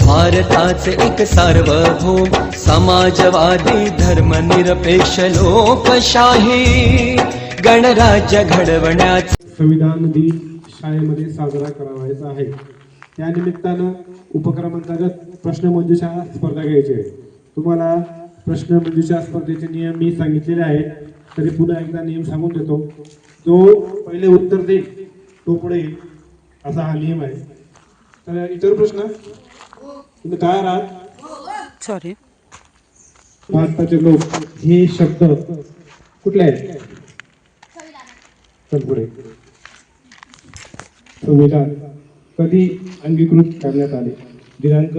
भारताचे एक सार्वभौम समाजवादी धर्मनिरपेक्ष लोकशाही गणराज्य घडवण्यात संविधान दिन शाळेमध्ये साजरा करावायचा आहे. त्या निमित्तानं उपक्रमांतर्गत प्रश्नमंजुषा स्पर्धा घ्यायची आहे. तुम्हाला प्रश्नमंजुषा स्पर्धेचे नियम मी सांगितलेले आहेत. तरी पुन्हा एकदा नियम सांगून देतो. जो पहिले उत्तर देईल तो पुढे येईल. असा हा नियम आहे. तर इतर प्रश्न? तुम्ही तयार आहात? सॉरी भारताचे लोक हे शब्द कुठले आहेत? संविधान कधी अंगीकृत करण्यात आले? दिनांक?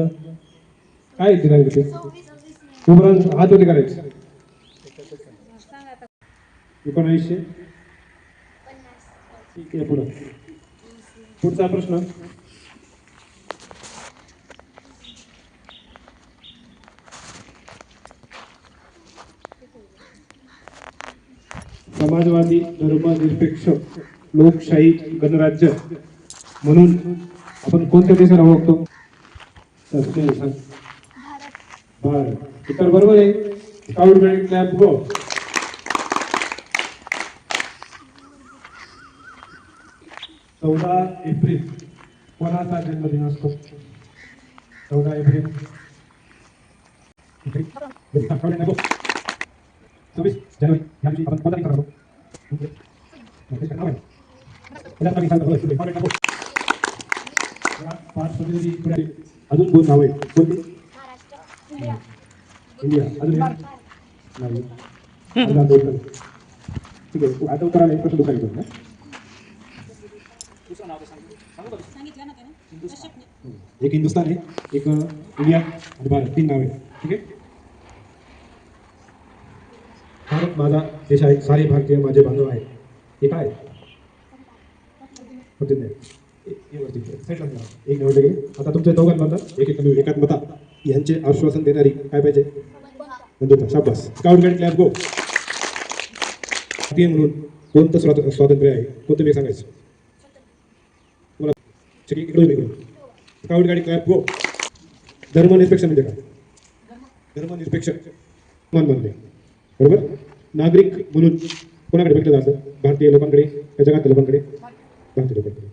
काय दिनांक ते उपरांत हात होते करायचे एकोणऐंशी? ठीक आहे पुढं. पुढचा प्रश्न? समाजवादी धर्मनिरपेक्ष लोकशाही गणराज्य म्हणून आपण कोणत्या देशाला ओळखतो? तर सांग. भारत उत्तर बरोबर आहे. स्काउट क्लॅब गो चौदा एप्रिल कोणाचा जन्मदिन असतो? चौदा एप्रिल. सव्वीस जानेवारी या दिवशी आपण कोणता दिवस राहतो पाच प्रतिनिधी पुढे आले. अजून दोन नाव आहेत कोणती इंडिया अजून एक? नाही अजून दोन जण. ठीक आहे आता उत्तर आले प्रश्न दुसरा घेतो ना. एक हिंदुस्तान आहे एक इंडिया आणि भारत तीन नाव आहेत ठीक आहे भारत माझा देश आहे सारे भारतीय माझे बांधव आहेत हे काय? एक निवडले गेले आता तुमच्या दोघांमधला एक एक एकात्मता यांचे आश्वासन देणारी काय पाहिजे? बंधुता शाबास. स्काउट गाईड क्लॅब गो भारतीय म्हणून कोणतं स्वात- स्वातंत्र्य आहे? कोणतं मी सांगायचं? मला ठीक आहे, इकडून इकडून स्काउट गाईड क्लॅब गो धर्मनिरपेक्ष म्हणजे काय? धर्मनिरपेक्ष. मान बनले बरोबर? नागरिक म्हणून कोणाकडे बघितलं जातं? भारतीय लोकांकडे जगातल्या लोकांकडे? भारतीय लोकांकडे.